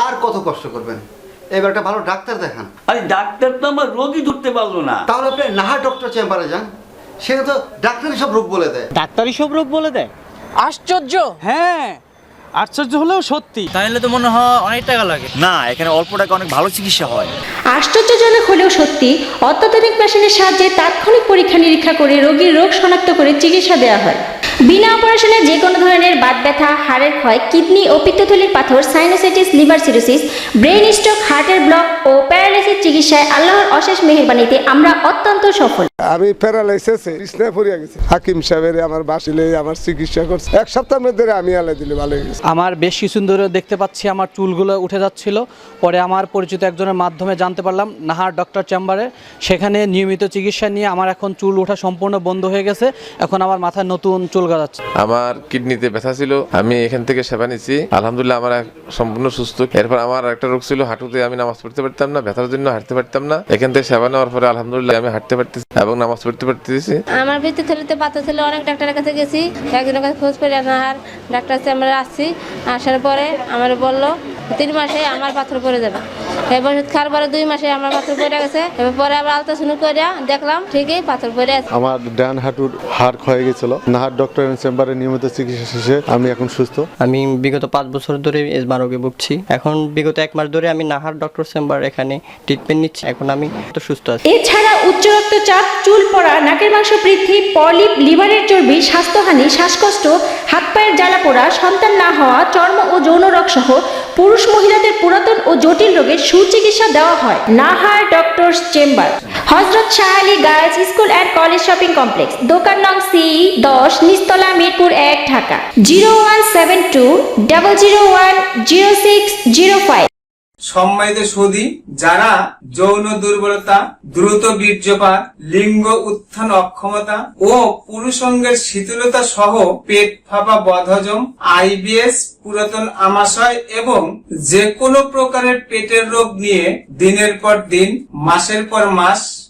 আর কত কষ্ট করবেন? এবার একটা ভালো ডাক্তার দেখান। আরে ডাক্তার তো আমার রোগই ধরতে পারল না। তাহলে আপনি নাহা ডক্টর চেম্বারে যান। সেখানে তো ডাক্তারই সব রোগ বলে দেয়। ডাক্তারই সব রোগ বলে দেয়। আশ্চর্য! হ্যাঁ আশ্চর্য হলেও সত্যি। তাহলে তো মনে হয় অনেক টাকা লাগে। না এখানে অল্প টাকা অনেক ভালো চিকিৎসা হয়। আশ্চর্যজনক হলেও সত্যি অত্যাধুনিক মেশিনের সাহায্যে তাৎক্ষণিক পরীক্ষা নিরীক্ষা করে রোগীর রোগ শনাক্ত করে চিকিৎসা দেওয়া হয়। বিনা অপারেশনে যে কোনো ধরনের বাত ব্যথা, হাড়ের ক্ষয়, কিডনি ও পিত্তথলির পাথর sinusitis liver cirrhosis brain stroke হার্টের ব্লক ও প্যারালাইসিস চিকিৎসায় আল্লাহর অশেষ মেহরবানিতে আমরা অত্যন্ত সফল। আমি প্যারালাইসিসে বিছনায় পড়িয়া গেছি। হাকিম সাহেবের আমার বাসিলে আমার চিকিৎসা করছে। এক সপ্তাহের মধ্যে আমি আলাই দিলে ভালো হয়ে আমার বেশ কিছুদিন ধরে দেখতে পাচ্ছি আমার চুলগুলো উঠে যাচ্ছিল। পরে আমার পরিচিত একজনের মাধ্যমে জানতে পারলাম নাহার ডক্টর চেম্বারে সেখানে নিয়মিত চিকিৎসা নিয়ে আমার এখন চুল ওঠা সম্পূর্ণ বন্ধ হয়ে গেছে। এখন আমার মাথায় নতুন চুল গজাচ্ছে। আমার কিডনিতে ব্যথা ছিল আমি এখান থেকে সেবা নিচ্ছি। আলহামদুলিল্লাহ আমার সম্পূর্ণ সুস্থ। এরপর আমার একটা রোগ ছিল হাঁটুতে আমি নামাজ পড়তে পারতাম না ব্যথার জন্য হাঁটতে পারতাম না। এখান থেকে সেবা নেওয়ার পরে আলহামদুলিল্লাহ আমি হাঁটতে পারতেছি। এবং নামাজ পড়তে পারতেছি। আমার ভিতর থেলিতে পাথর ছিল অনেক ডাক্তারের কাছে গেছি। একজনের কাছে খোঁজ পেলে না, আর ডাক্তার আমরা আসছি। আসার পরে আমার বলল, তিন মাসে আমার পাথর পড়ে যাবে। এবার ওষুধ খাওয়ার পরে দুই মাসে আমার পাথর পড়ে গেছে। এবার পরে আবার আলট্রাসাউন্ড করে দেখলাম ঠিকই পাথর পড়ে আছে। আমার ডান হাঁটুর হাড় ক্ষয়ে গেছিল। নাহার ডক্টর চেম্বারে নিয়মিত চিকিৎসা শেষে আমি এখন সুস্থ। আমি বিগত পাঁচ বছর ধরে এজমা রোগে ভুগছি। এখন বিগত এক মাস ধরে আমি নাহার ডক্টর চেম্বার এখানে ট্রিটমেন্ট নিচ্ছি। এখন আমি তো সুস্থ আছি। এছাড়া উচ্চ রক্তচাপ চুল পড়া নাকের মাংস বৃদ্ধি পলিপ লিভারের চর্বি স্বাস্থ্যহানি শ্বাসকষ্ট হাত পায়ের জ্বালা পোড়া সন্তান না হওয়া চর্ম ও যৌন রোগ সহ পুরুষ মহিলাদের পুরাতন ও জটিল রোগের সুচিকিৎসা দেওয়া হয় Nahar doctors chamber. Hazrat Shah girls school and college shopping complex, দোকান নং সি দশ নিস্তলা মিরপুর এক, Dhaka. Zero one seven two double zero one zero six zero five. সম্মানিত সৌদি যারা যৌন দুর্বলতা, দ্রুত বীর্যপাত, লিঙ্গ উত্থান অক্ষমতা ও পুরুষঙ্গের শীতলতা সহ পেট ফাঁপা বদহজম, আইবিএস, পুরাতন আমাশয় এবং যে কোনো প্রকারের পেটের রোগ নিয়ে দিনের পর দিন, মাসের পর মাস